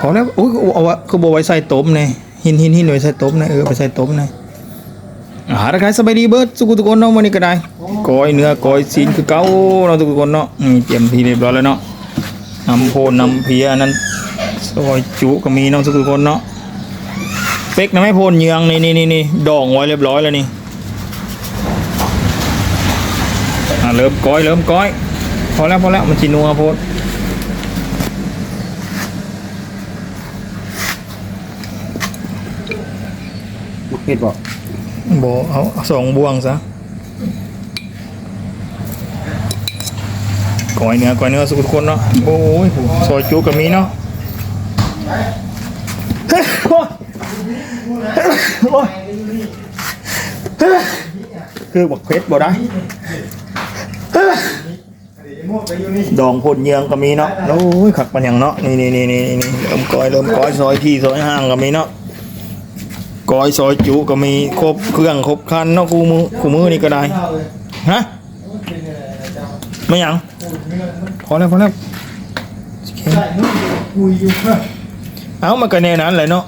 พอแล้วอุ้ยเอาว้คือบอไว้ใส่ต้มไงหินหินหินไว้ใส่ต้มนะเออไปใส่ต้มนะอาหารคาสบายดีเบิร์ดสุกุทุกคนเนาะวันนี้ก็ได้ก้อยเนื้อก้อยซีนคือเก่าเนาะทุกคนเนาะนี่เตรียมทีเรียบร้อยแล้วเนาะน้ำโพนน้ำเพียนั้นซอยจุก็มีเนาะทุกคนเนาะเป็กนะไม่โพนเยืองนี่นี่นี่นี่ดองไว้เรียบร้อยแล้วนี่เริ่มก้อยเริ่มก้อยพอแล้วพอแล้วมันจีนัวโพด เผ็ดบ่บเอาเอาสองบวงซะก้อยเนื้อก้อยเนื้อสุกคนเนาะโอ้ยซอยจุกับมีเนาะเฮ้ยโอ้ยโอ้ยคือบักเพชรบ่ได้ดองพดเยืองก็มีเนาะโอ้ยขักปันอย่างเนาะนี่นี่นี่นี่นี่เริ่มก้อยเริ่มก้อยซอยที่ซอยห้างก็มีเนาะ ก้อยซอยจุก็มีครบเครื่องครบคันเนาะกูมือกูมือนี่ก็ได้ฮะไม่หยังพอแล้วพอแล้วโอเคเอามากันแนวนั้นเลยเนาะ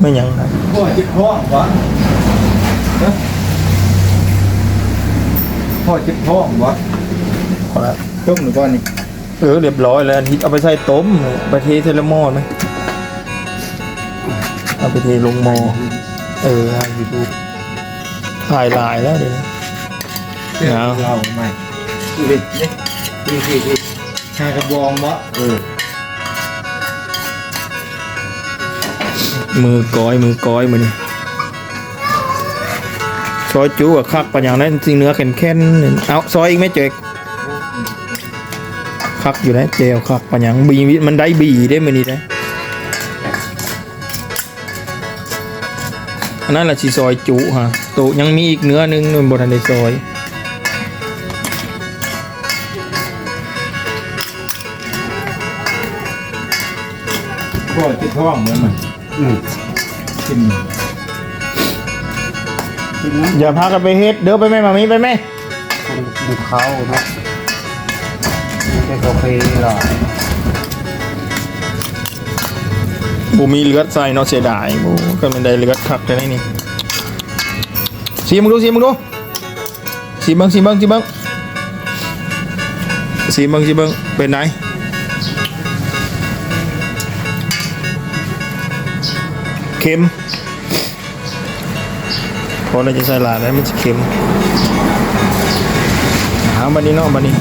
ไม่หยังนะพ่อจิตท้องวะพ่อจิตท้องวะพอแล้วยกหนึ่งก้อนนี่ เออเรียบร้อยแล้วอันนี้เอาไปใส่ต้มไปเทเทเลมอไหมเอาไปเทลงหม้อเออยูทูบถ่ายลายแล้วเดี๋ยวเอาเราใหม่ดูดินี่นี่นี่ชากระบองวะเออมือก้อยมือก้อยมือนี่ซอยจูกับคักปัญญางนั้นจริงเนื้อแข็งแข็งๆเอาซอยอีกไหมเจ๊ก คักอยู่นะเจลคักปัญญางบีมันได้บีได้มือนี้ได้อันนั้นแหละชีซอยจุฮะตัวยังมีอีกเนื้อหนึงมันบนทันได้ซอยพ่อจิตท้องเหมือนมันอืมกินอย่าพากันไปเฮ็ดเด้อไปไหมมามีไปไหมดูเขาเนาะ ไม่กาแฟหรอบูมีเลือดใส่เนาะเสียดายบูก็มันได้เลือดคักแต่ไหนนี่สีมึงดูสีมึงดูสีบิงสีบิงสีบิงสีบิงสีบิงเป็นไหนเค็มพอเราจะใส่หลาดแล้วมันจะเค็มหาบันนี้เนาะบันนี้